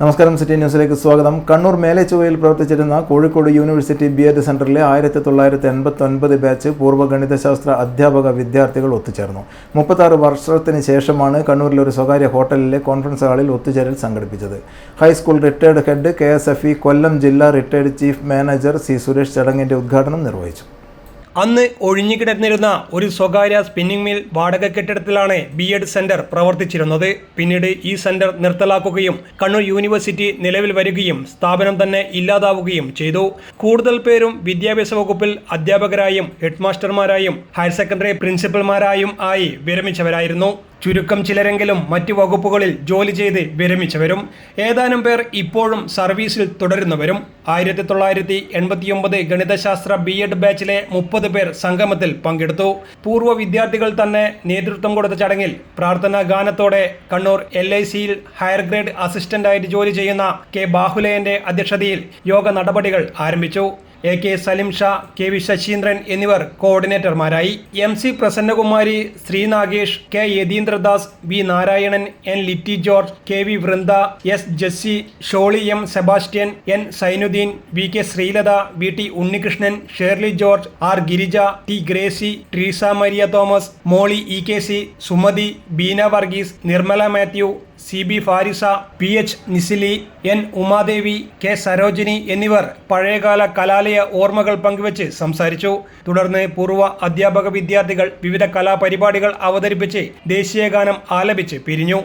നമസ്കാരം സിറ്റി ന്യൂസിലേക്ക് സ്വാഗതം. കണ്ണൂർ മേലേച്ചുവയിൽ പ്രവർത്തിച്ചിരുന്ന കോഴിക്കോട് യൂണിവേഴ്സിറ്റി ബി എഡ് സെന്ററിലെ ആയിരത്തി തൊള്ളായിരത്തി എൺപത്തി ഒൻപത് ബാച്ച് പൂർവ ഗണിതശാസ്ത്ര അധ്യാപക വിദ്യാർത്ഥികൾ ഒത്തുചേർന്നു. മുപ്പത്താറ് വർഷത്തിന് ശേഷമാണ് കണ്ണൂരിലെ ഒരു സ്വകാര്യ ഹോട്ടലിലെ കോൺഫറൻസ് ഹാളിൽ ഒത്തുചേരൽ സംഘടിപ്പിച്ചത്. High school retired head K Kollam ജില്ലാ retired chief manager C Suresh ചടങ്ങിന്റെ ഉദ്ഘാടനം നിർവഹിച്ചു. അന്ന് ഒഴിഞ്ഞുകിടന്നിരുന്ന ഒരു സ്വകാര്യ സ്പിന്നിംഗ് മിൽ വാടക കെട്ടിടത്തിലാണ് ബി എഡ് സെന്റർ പ്രവർത്തിച്ചിരുന്നത്. പിന്നീട് ഈ സെന്റർ നിർത്തലാക്കുകയും കണ്ണൂർ യൂണിവേഴ്സിറ്റി നിലവിൽ വരികയും സ്ഥാപനം തന്നെ ഇല്ലാതാവുകയും ചെയ്തു. കൂടുതൽ പേരും വിദ്യാഭ്യാസ വകുപ്പിൽ അധ്യാപകരായും ഹെഡ്മാസ്റ്റർമാരായും ഹയർ സെക്കൻഡറി പ്രിൻസിപ്പൽമാരായും ആയി വിരമിച്ചവരായിരുന്നു. ചുരുക്കം ചിലരെങ്കിലും മറ്റ് വകുപ്പുകളിൽ ജോലി ചെയ്ത് വിരമിച്ചവരും ഏതാനും പേർ ഇപ്പോഴും സർവീസിൽ തുടരുന്നവരും. ആയിരത്തി തൊള്ളായിരത്തി എൺപത്തിയൊമ്പത് ഗണിതശാസ്ത്ര ബി എഡ് ബാച്ചിലെ മുപ്പത് പേർ സംഗമത്തിൽ പങ്കെടുത്തു. പൂർവ വിദ്യാർത്ഥികൾ തന്നെ നേതൃത്വം കൊടുത്ത ചടങ്ങിൽ പ്രാർത്ഥനാ ഗാനത്തോടെ കണ്ണൂർ എൽ ഐ സിയിൽ ഹയർ ഗ്രേഡ് അസിസ്റ്റന്റായിട്ട് ജോലി ചെയ്യുന്ന കെ ബാഹുലയന്റെ അധ്യക്ഷതയിൽ യോഗ നടപടികൾ ആരംഭിച്ചു. A K Salim Shah K V Sasheendran എന്നിവർ കോർഡിനേറ്റർമാരായി. M C Prasannakumari Sreenagesh K Yatheendradas V Narayanan N Litty George K V Vrinda S Jessy Sholy M Sebastian N Sainudheen V K Sreelatha V T Unnikrishnan Shirley George R Girija T Gracy Treesa Maria Thomas Molly E K C Sumathi Beena Varghese Nirmala Mathew C B Farisa P H Nisili N Umadevi K Sarojini എന്നിവർ പഴയകാല കലാലയ ഓർമ്മകൾ പങ്കുവച്ച് സംസാരിച്ചു. തുടർന്ന് പൂർവ അധ്യാപക വിദ്യാർത്ഥികൾ വിവിധ കലാപരിപാടികൾ അവതരിപ്പിച്ച് ദേശീയഗാനം ആലപിച്ച് പിരിഞ്ഞു.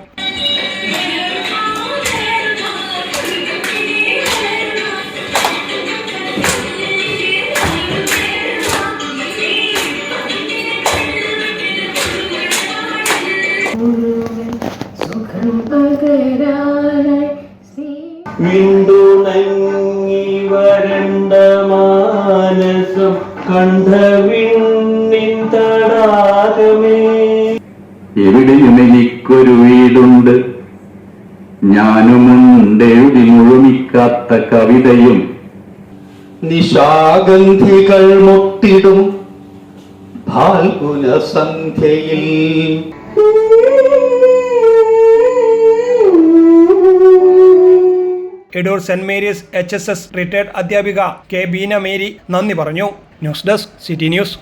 വിണ്ടുണങ്ങി വരണ്ട മാനസം കണ്ഠവിണ്ണിൻ തടാകമേ. എവിടെയും എനിക്കൊരു വീടുണ്ട്? ഞാനുമുണ്ടെഴുതി മുഴുമിക്കാത്ത കവിതയും? നിശാഗന്ധികൾ മുട്ടിടും. Phalguna Edoor saint Mary's H S S retired അധ്യാപിക കെ ബീന മേരി നന്ദി പറഞ്ഞു. News desk city news.